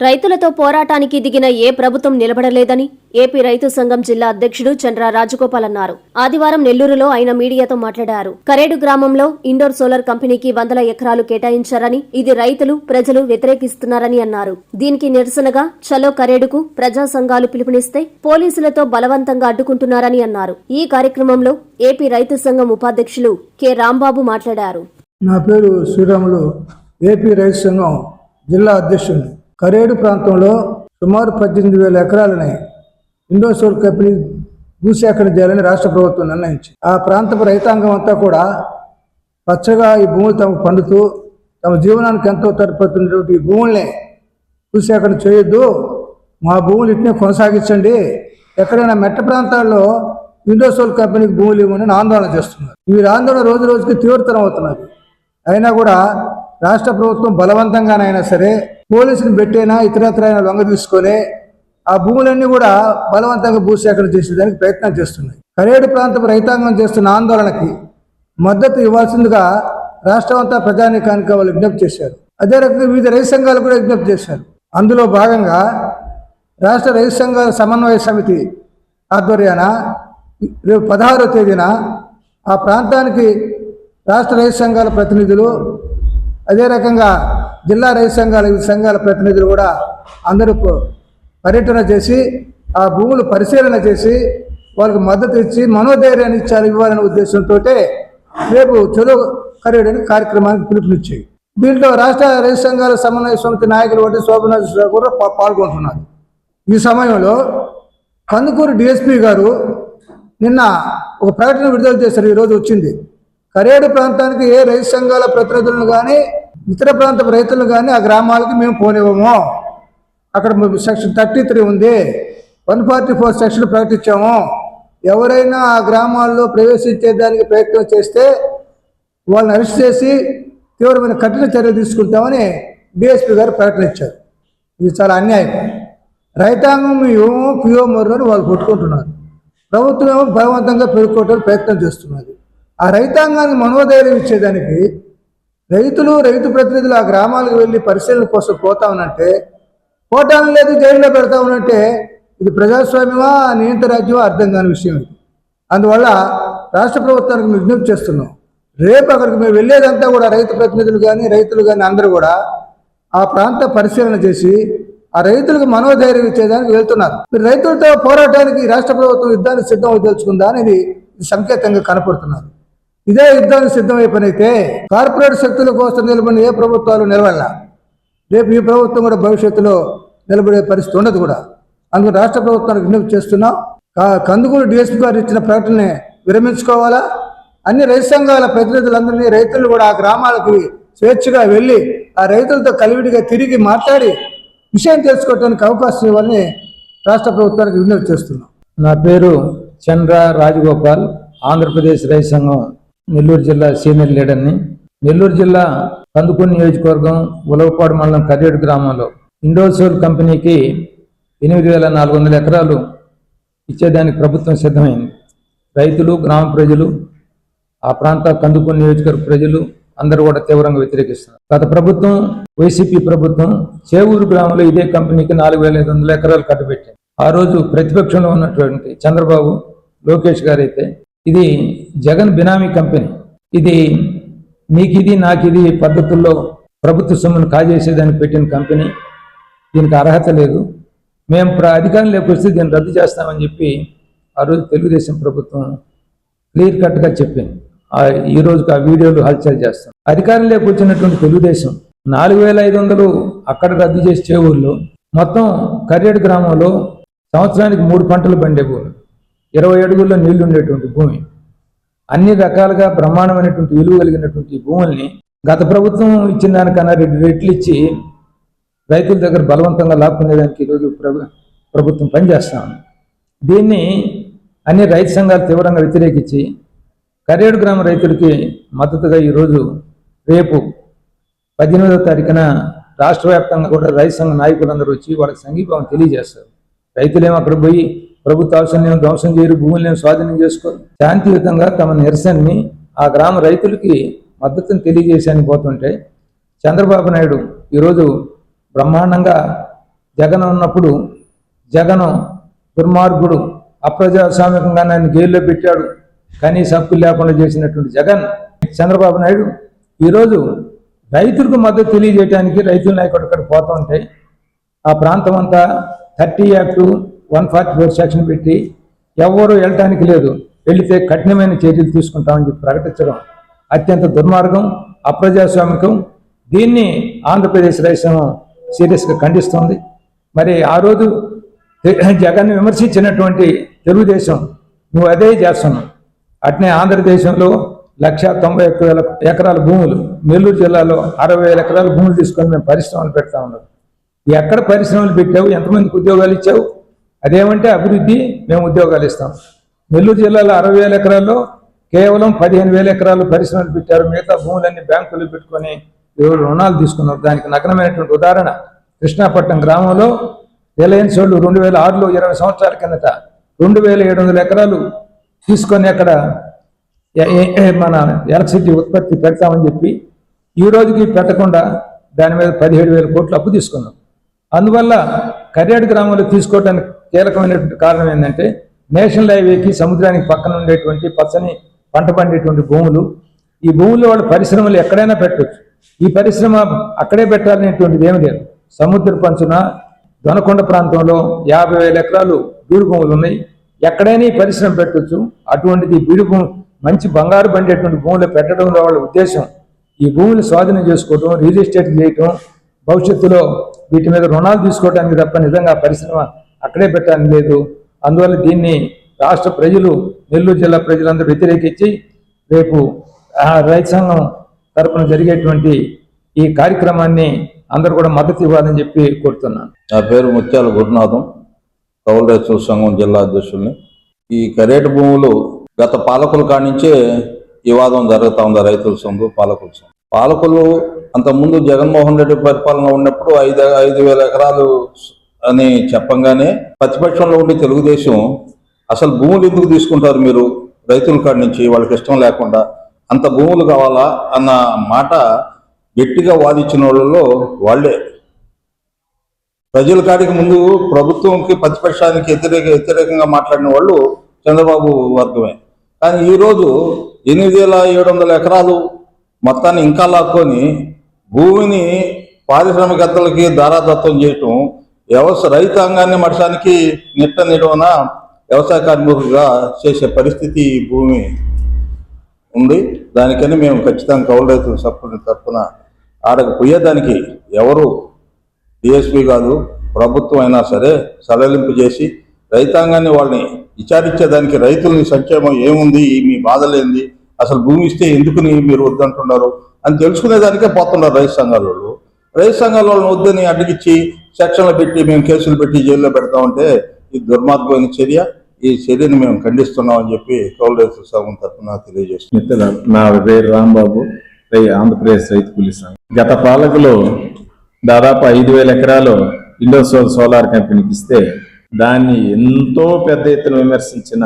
రైతులతో పోరాటానికి దిగిన ఏ ప్రభుత్వం నిలబడలేదని ఏపీ రైతు సంఘం జిల్లా అధ్యక్షుడు చంద్ర రాజగోపాల్ అన్నారు. ఆదివారం నెల్లూరులో ఆయన మీడియాతో మాట్లాడారు. కరేడు గ్రామంలో ఇండోర్ సోలార్ కంపెనీకి వందల ఎకరాలు కేటాయించారని ఇది రైతులు ప్రజలు వ్యతిరేకిస్తున్నారని అన్నారు. దీనికి నిరసనగా చలో కరేడుకు ప్రజా సంఘాలు పిలుపునిస్తే పోలీసులతో బలవంతంగా అడ్డుకుంటున్నారని అన్నారు. ఈ కార్యక్రమంలో ఏపీ రైతు సంఘం ఉపాధ్యక్షులు కె. రాంబాబు మాట్లాడారు. నా పేరు శ్రీరాములు. ఏపీ రైతు సంఘం జిల్లా అధ్యక్షుడు. కరేడు ప్రాంతంలో సుమారు పద్దెనిమిది వేల ఎకరాలని ఇండోసోల్ కంపెనీ భూసేకరణ చేయాలని రాష్ట్ర ప్రభుత్వం నిర్ణయించింది. ఆ ప్రాంతపు రైతాంగం అంతా కూడా పచ్చగా ఈ భూములు తమకు పండుతూ తమ జీవనానికి ఎంతో తోడ్పడుతున్నటువంటి ఈ భూముల్ని భూసేకరణ చేయొద్దు. మా భూములు ఇట్నే కొనసాగించండి. ఎక్కడైనా మెట్ట ప్రాంతాల్లో ఇండోసోల్ కంపెనీకి భూములు ఇవ్వమని ఆందోళన చేస్తున్నారు. ఈ ఆందోళన రోజు రోజుకి తీవ్రతరం అవుతున్నది. అయినా కూడా రాష్ట్ర ప్రభుత్వం బలవంతంగానైనా సరే పోలీసుని పెట్టైనా ఇతరత్ర అయినా లొంగ తీసుకొని ఆ భూములన్నీ కూడా బలవంతంగా భూసేకరణ చేసేదానికి ప్రయత్నం చేస్తున్నాయి. కరేడు ప్రాంతం రైతాంగం చేస్తున్న ఆందోళనకి మద్దతు ఇవ్వాల్సిందిగా రాష్ట్రం అంతా ప్రజానీకానికి వాళ్ళు విజ్ఞప్తి చేశారు. అదే రకంగా వివిధ రైతు సంఘాలు కూడా విజ్ఞప్తి చేశారు. అందులో భాగంగా రాష్ట్ర రైతు సంఘాల సమన్వయ సమితి ఆధ్వర్యాన రేపు పదహారో తేదీన ఆ ప్రాంతానికి రాష్ట్ర రైతు సంఘాల ప్రతినిధులు అదే రకంగా జిల్లా రైతు సంఘాల వివిధ సంఘాల ప్రతినిధులు కూడా అందరూ పర్యటన చేసి ఆ భూములు పరిశీలన చేసి వాళ్ళకి మద్దతు ఇచ్చి మనోధైర్యాన్ని ఇచ్చారు ఇవ్వాలనే ఉద్దేశంతో రేపు చొలో కరేడని కార్యక్రమానికి పిలుపునిచ్చాయి. దీంట్లో రాష్ట్ర రైతు సంఘాల సమన్వయ సమితి నాయకులు వంటి శోభనాథ్ కూడా పాల్గొంటున్నారు. ఈ సమయంలో కందుకూరు డిఎస్పి గారు నిన్న ఒక ప్రకటన విడుదల చేశారు ఈరోజు వచ్చింది. కరేడు ప్రాంతానికి ఏ రైతు సంఘాల ప్రతినిధులను కానీ ఇతర ప్రాంత రైతులు కానీ ఆ గ్రామాలకి మేము పోనివ్వము. అక్కడ సెక్షన్ థర్టీ త్రీ ఉంది. వన్ ఫార్టీ ఫోర్ సెక్షన్ ప్రకటించాము. ఎవరైనా ఆ గ్రామాల్లో ప్రవేశించేదానికి ప్రయత్నం చేస్తే వాళ్ళని అరెస్ట్ చేసి తీవ్రమైన కఠిన చర్యలు తీసుకుంటామని డిఎస్పీ గారు ప్రకటన ఇచ్చారు. ఇది చాలా అన్యాయం. రైతాంగం ఏమో పియో మర్రని వాళ్ళు కొట్టుకుంటున్నారు. ప్రభుత్వం ఏమో బలవంతంగా పెరుగుకోవడానికి ప్రయత్నం చేస్తున్నది. ఆ రైతాంగానికి మనోధైర్యం ఇచ్చేదానికి రైతులు రైతు ప్రతినిధులు ఆ గ్రామాలకు వెళ్ళి పరిశీలన కోసం పోతా ఉన్నట్టే పోవటానికి లేదు జైల్లో పెడతామనంటే ఇది ప్రజాస్వామ్యమా నియంత రాజ్యమా అర్థం కాని విషయం ఇది. అందువల్ల రాష్ట్ర ప్రభుత్వానికి విజ్ఞప్తి చేస్తున్నాం. రేపు అక్కడికి మేము వెళ్ళేదంతా కూడా రైతు ప్రతినిధులు కానీ రైతులు కానీ అందరూ కూడా ఆ ప్రాంత పరిశీలన చేసి ఆ రైతులకు మనోధైర్యం ఇచ్చేదానికి వెళ్తున్నారు. మీరు రైతులతో పోరాటానికి రాష్ట్ర ప్రభుత్వం యుద్ధానికి సిద్ధం తెలుసుకుందా అనేది ఇది సంకేతంగా కనపడుతున్నారు. ఇదే యుద్ధానికి సిద్ధమై పనైతే కార్పొరేట్ శక్తుల కోసం నిలబడిన ఏ ప్రభుత్వాలు నిలబడాల. రేపు ఈ ప్రభుత్వం కూడా భవిష్యత్తులో నిలబడే పరిస్థితి ఉండదు కూడా. అందుకు రాష్ట్ర ప్రభుత్వానికి విజ్ఞప్తి చేస్తున్నాం. కందుకూరు డిఎస్పీ గారు ఇచ్చిన ప్రకటనని విరమించుకోవాలా? అన్ని రైతు సంఘాల ప్రతినిధులందరినీ రైతులు కూడా ఆ గ్రామాలకి స్వేచ్ఛగా వెళ్ళి ఆ రైతులతో కలివిడిగా తిరిగి మాట్లాడి విషయం తెలుసుకోవడానికి అవకాశం ఇవ్వాలని రాష్ట్ర ప్రభుత్వానికి విజ్ఞప్తి చేస్తున్నాం. నా పేరు చంద్ర రాజగోపాల్ ఆంధ్రప్రదేశ్ రైతు సంఘం నెల్లూరు జిల్లా సీనియర్ లీడర్ని. నెల్లూరు జిల్లా కందుకూరు నియోజకవర్గం ఉలవపాడు మండలం కర్రేడు గ్రామంలో ఇండోసోల్ కంపెనీకి ఎనిమిది వేల నాలుగు వందల ఎకరాలు ఇచ్చేదానికి ప్రభుత్వం సిద్ధమైంది. రైతులు గ్రామ ప్రజలు ఆ ప్రాంత కందుకూరు నియోజకవర్గ ప్రజలు అందరూ కూడా తీవ్రంగా వ్యతిరేకిస్తున్నారు. గత ప్రభుత్వం వైసీపీ ప్రభుత్వం చేవూరు గ్రామంలో ఇదే కంపెనీకి నాలుగు వేల ఐదు వందల ఎకరాలు కట్టబెట్టింది. ఆ రోజు ప్రతిపక్షంలో ఉన్నటువంటి చంద్రబాబు లోకేష్ గారైతే ఇది జగన్ బినామీ కంపెనీ. ఇది నీకిది నాకిది పద్ధతుల్లో ప్రభుత్వ సొమ్మును కాజేసేదానికి పెట్టిన కంపెనీ. దీనికి అర్హత లేదు. మేము ప్ర అధికారం లేకపోతే దీన్ని రద్దు చేస్తామని చెప్పి ఆ రోజు తెలుగుదేశం ప్రభుత్వం క్లియర్ కట్గా చెప్పింది. ఆ ఈ రోజుకి ఆ వీడియోలు హల్చల్ చేస్తాం. అధికారం వచ్చినటువంటి తెలుగుదేశం నాలుగు వేల ఐదు వందలు అక్కడ రద్దు చేసి చేవూరులో మొత్తం కర్రేడు గ్రామంలో సంవత్సరానికి మూడు పంటలు పండే భూమి ఇరవై అడుగుల్లో నీళ్ళు ఉండేటువంటి భూమి. అన్ని రకాలుగా ప్రమాణమైనటువంటి విలువ కలిగినటువంటి భూముల్ని గత ప్రభుత్వం ఇచ్చిన దానికన్నా రెండు రెట్లు ఇచ్చి రైతుల దగ్గర బలవంతంగా లాక్కునేదానికి ఈరోజు ప్రభు ప్రభుత్వం పనిచేస్తా ఉంది. దీన్ని అన్ని రైతు సంఘాలు తీవ్రంగా వ్యతిరేకించి కరేడు గ్రామ రైతులకి మద్దతుగా ఈరోజు రేపు పద్దెనిమిదవ తారీఖున రాష్ట్ర వ్యాప్తంగా కూడా రైతు సంఘ నాయకులందరూ వచ్చి వాళ్ళకి సంఘీభావం తెలియజేస్తారు. రైతులేమో అక్కడ పోయి ప్రభుత్వ అవసరం ధ్వంసం చేయరు భూములను స్వాధీనం చేసుకోరు. శాంతియుతంగా తమ నిరసనని ఆ గ్రామ రైతులకి మద్దతును తెలియజేసానికి పోతుంటే చంద్రబాబు నాయుడు ఈరోజు బ్రహ్మాండంగా జగన్ ఉన్నప్పుడు జగన్ దుర్మార్గుడు అప్రజాస్వామికంగా నన్ను జైల్లో పెట్టాడు. కనీస హక్కులు లేకుండా చేసినటువంటి జగన్ చంద్రబాబు నాయుడు ఈరోజు రైతులకు మద్దతు తెలియజేయడానికి రైతుల నాయకుడు అక్కడ పోతూ ఉంటాయి ఆ ప్రాంతం అంతా thirty act one forty four section పెట్టి ఎవరు వెళ్ళటానికి లేదు. వెళితే కఠినమైన చర్యలు తీసుకుంటామని చెప్పి ప్రకటించడం అత్యంత దుర్మార్గం అప్రజాస్వామికం. దీన్ని ఆంధ్రప్రదేశ్ రైతం సీరియస్గా ఖండిస్తుంది. మరి ఆ రోజు జగన్ విమర్శించినటువంటి తెలుగుదేశం నువ్వు అదే చేస్తున్నావు. అట్నే ఆంధ్రదేశంలో లక్ష తొంభై ఒక్క వేల ఎకరాల భూములు నెల్లూరు జిల్లాలో అరవై వేల ఎకరాల భూములు తీసుకొని మేము పరిశ్రమలు పెడతా ఉన్నాం. ఎక్కడ పరిశ్రమలు పెట్టావు? ఎంతమందికి ఉద్యోగాలు ఇచ్చావు? అదేమంటే అభివృద్ధి మేము ఉద్యోగాలు ఇస్తాం. నెల్లూరు జిల్లాలో అరవై వేల ఎకరాల్లో కేవలం పదిహేను వేల ఎకరాలు పరిశ్రమలు పెట్టారు. మిగతా భూములన్నీ బ్యాంకులు పెట్టుకొని ఎవరు రుణాలు తీసుకున్నారు. దానికి నగ్నమైనటువంటి ఉదాహరణ కృష్ణాపట్నం గ్రామంలో రిలయన్స్ వాళ్ళు రెండు వేల ఆరులో ఇరవై సంవత్సరాల కిందట రెండు వేల ఏడు వందల ఎకరాలు తీసుకొని అక్కడ మన ఎలక్ట్రిసిటీ ఉత్పత్తి పెడతామని చెప్పి ఈ రోజుకి పెట్టకుండా దాని మీద పదిహేడు వేల కోట్లు అప్పు తీసుకున్నాం అందువల్ల కర్యాడు గ్రామంలో తీసుకోవడానికి కీలకమైనటువంటి కారణం ఏంటంటే నేషనల్ హైవేకి సముద్రానికి పక్కన ఉండేటువంటి పచ్చని పంట పండేటువంటి భూములు ఈ భూముల్లో వాళ్ళ పరిశ్రమలు ఎక్కడైనా పెట్టవచ్చు ఈ పరిశ్రమ అక్కడే పెట్టాలనేటువంటిది ఏమి లేదు. సముద్ర పంచున దొనకొండ ప్రాంతంలో యాభై వేల ఎకరాలు బీడు భూములు ఉన్నాయి. ఎక్కడైనా ఈ పరిశ్రమ పెట్టొచ్చు. అటువంటిది బీడు భూమి మంచి బంగారు పండేటువంటి భూములు పెట్టడంలో వాళ్ళ ఉద్దేశం ఈ భూమిని స్వాధీనం చేసుకోవటం రియల్ ఎస్టేట్ చేయటం భవిష్యత్తులో వీటి మీద రుణాలు తీసుకోవడానికి తప్ప నిజంగా పరిశ్రమ అక్కడే పెట్టడానికి లేదు. అందువల్ల దీన్ని రాష్ట్ర ప్రజలు నెల్లూరు జిల్లా ప్రజలందరూ వ్యతిరేకించి రేపు రైతు సంఘం తరపున జరిగేటువంటి ఈ కార్యక్రమాన్ని అందరూ కూడా మద్దతు ఇవ్వాలని చెప్పి కోరుతున్నాను. నా పేరు ముత్యాల గురునాథం కౌల రైతు సంఘం జిల్లా అధ్యక్షుల్ని ఈ కరేటు భూములు గత పాలకుల కానించే ఈ వాదం జరుగుతూ ఉంది రైతుల సంఘం పాలకుల సంఘం. పాలకులు అంతకుముందు జగన్మోహన్ రెడ్డి పరిపాలన ఉన్నప్పుడు ఐదు ఐదు వేల ఎకరాలు అని చెప్పంగానే ప్రతిపక్షంలో ఉండే తెలుగుదేశం అసలు భూములు ఎందుకు తీసుకుంటారు మీరు? రైతుల కాడి నుంచి వాళ్ళకి ఇష్టం లేకుండా అంత భూములు కావాలా అన్న మాట గట్టిగా వాదించిన వాళ్ళలో వాళ్ళే. ప్రజల కాడికి ముందు ప్రభుత్వంకి ప్రతిపక్షానికి వ్యతిరేక వ్యతిరేకంగా మాట్లాడిన వాళ్ళు చంద్రబాబు వర్గమే. కానీ ఈరోజు ఎనిమిది వేల ఏడు వందల ఎకరాలు మొత్తాన్ని ఇంకా లాక్కొని భూమిని పారిశ్రామికతలకి ధారాదత్వం చేయటం వ్యవసాయ రైతాంగాన్ని మడసానికి నిట్ట నిడవన వ్యవసాయ కార్మికులుగా చేసే పరిస్థితి ఈ భూమి ఉంది. దానికని మేము ఖచ్చితంగా కౌలు రైతుల సభ్యుల తరఫున ఆడకు పోయేదానికి ఎవరు డిఎస్పీ కాదు ప్రభుత్వం అయినా సరే సడలింపు చేసి రైతాంగాన్ని వాళ్ళని విచారించేదానికి రైతులని సంక్షేమం ఏముంది మీ బాధలేంది అసలు భూమి ఇస్తే ఎందుకుని మీరు వద్దంటున్నారు? అని తెలుసుకునేదానికే పోతున్నారు రైతు సంఘాల వాళ్ళు. రైతు సంఘాల వాళ్ళని వద్దని అడ్డగిచ్చి సెక్షన్లు పెట్టి మేము కేసులు పెట్టి జైల్లో పెడతామంటే ఇది దుర్మార్గమైన చర్య. ఈ చర్యను మేము ఖండిస్తున్నాం అని చెప్పి కౌలు రైతుల సంఘం తరఫున తెలియజేస్తున్నాం. నా పేరు రాంబాబు. ఆంధ్రప్రదేశ్ రైతు కూలీ సంఘం. గత పాలకులు దాదాపు ఐదు వేల ఎకరాలు ఇండోసోల్ సోలార్ కంపెనీకి ఇస్తే దాన్ని ఎంతో పెద్ద ఎత్తున విమర్శించిన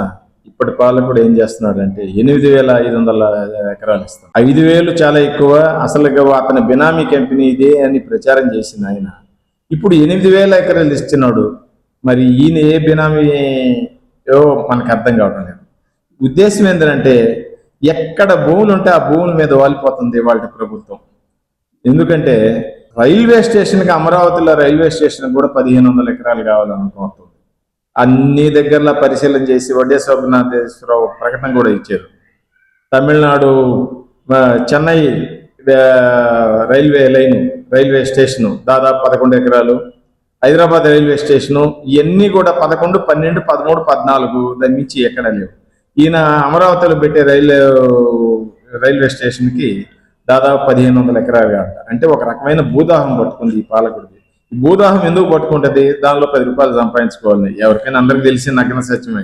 ఇప్పటి పాలకుడు ఏం చేస్తున్నాడంటే ఎనిమిది వేల ఐదు వందల ఎకరాలు ఇస్తాం. ఐదు వేలు చాలా ఎక్కువ. అసలుగా అతని బినామీ కంపెనీ ఇదే అని ప్రచారం చేసింది ఆయన. ఇప్పుడు ఎనిమిది వేల ఎకరాలు ఇస్తున్నాడు. మరి ఈయన ఏ బినామీ మనకు అర్థం కావడం లేదు. ఉద్దేశం ఏంటంటే ఎక్కడ భూములు ఉంటే ఆ భూముల మీద వాలిపోతుంది వాళ్ళ ప్రభుత్వం. ఎందుకంటే రైల్వే స్టేషన్కి అమరావతిలో రైల్వే స్టేషన్ కూడా పదిహేను వందల ఎకరాలు కావాలనుకుంటుంది అన్ని దగ్గరలో పరిశీలన చేసి వడ్డే శోభనాథేశ్వరరావు ప్రకటన కూడా ఇచ్చారు. Tamil Nadu Chennai railway line railway station దాదాపు పదకొండు ఎకరాలు హైదరాబాద్ రైల్వే స్టేషను ఇవన్నీ కూడా పదకొండు పన్నెండు పదమూడు పద్నాలుగు దాని నుంచి ఎక్కడ లేవు. ఈయన అమరావతిలో పెట్టే రైలు రైల్వే స్టేషన్కి దాదాపు పదిహేను వందల ఎకరాలు అంట. అంటే ఒక రకమైన భూదాహం పట్టుకుంది ఈ పాలకుడు. భూదాహం ఎందుకు పట్టుకుంటుంది? దానిలో పది రూపాయలు సంపాదించుకోవాలి. ఎవరికైనా అందరికి తెలిసి నగ్న సత్యమే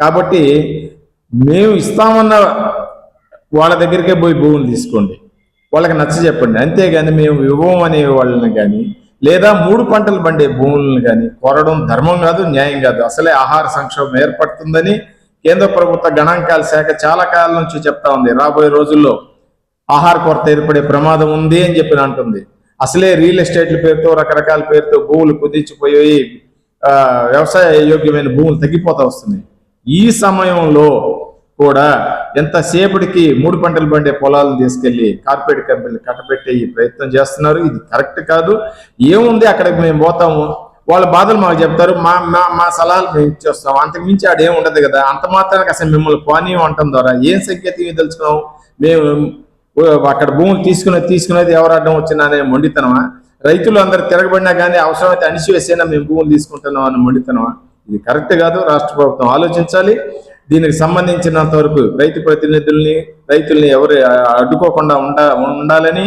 కాబట్టి మేము ఇస్తామన్న వాళ్ళ దగ్గరికే పోయి భూములు తీసుకోండి. వాళ్ళకి నచ్చ చెప్పండి. అంతేగాని మేము ఇవ్వం అనే వాళ్ళని కానీ లేదా మూడు పంటలు పండే భూములను కానీ కొరడం ధర్మం కాదు న్యాయం కాదు. అసలే ఆహార సంక్షోభం ఏర్పడుతుందని కేంద్ర ప్రభుత్వ గణాంకాల శాఖ చాలా కాలం నుంచి చెప్తా ఉంది. రాబోయే రోజుల్లో ఆహార కొరత ఏర్పడే ప్రమాదం ఉంది అని చెప్పి అంటుంది. అసలే రియల్ ఎస్టేట్ల పేరుతో రకరకాల పేరుతో భూములు కుదించిపోయి వ్యవసాయ యోగ్యమైన భూములు తగ్గిపోతా వస్తున్నాయి. ఈ సమయంలో కూడా ఎంతసేపటికి మూడు పంటలు పండే పొలాలను తీసుకెళ్ళి కార్పొరేట్ కంపెనీలు కట్టబెట్టే ఈ ప్రయత్నం చేస్తున్నారు. ఇది కరెక్ట్ కాదు. ఏముంది? అక్కడికి మేము పోతాము. వాళ్ళ బాధలు మాకు చెప్తారు. మా మా మా సలహాలు మేము ఇచ్చేస్తాం. అంతకుమించి ఆడేం ఉండదు కదా. అంత మాత్రానికి అసలు మిమ్మల్ని పోనీయం అంటాం ద్వారా. ఏం సంకేతం తెలుసుకున్నాం మేము అక్కడ భూములు తీసుకునే తీసుకునేది ఎవరు అడ్డం వచ్చినా అనే మొండితనమా? రైతులు అందరు తిరగబడినా కానీ అవసరమైతే అణిచివేసైనా మేము భూములు తీసుకుంటున్నాం అని మొండితనమా? ఇది కరెక్ట్ కాదు రాష్ట్ర ప్రభుత్వం ఆలోచించాలి. దీనికి సంబంధించినంత వరకు రైతు ప్రతినిధుల్ని రైతుల్ని ఎవరు అడ్డుకోకుండా ఉండ ఉండాలని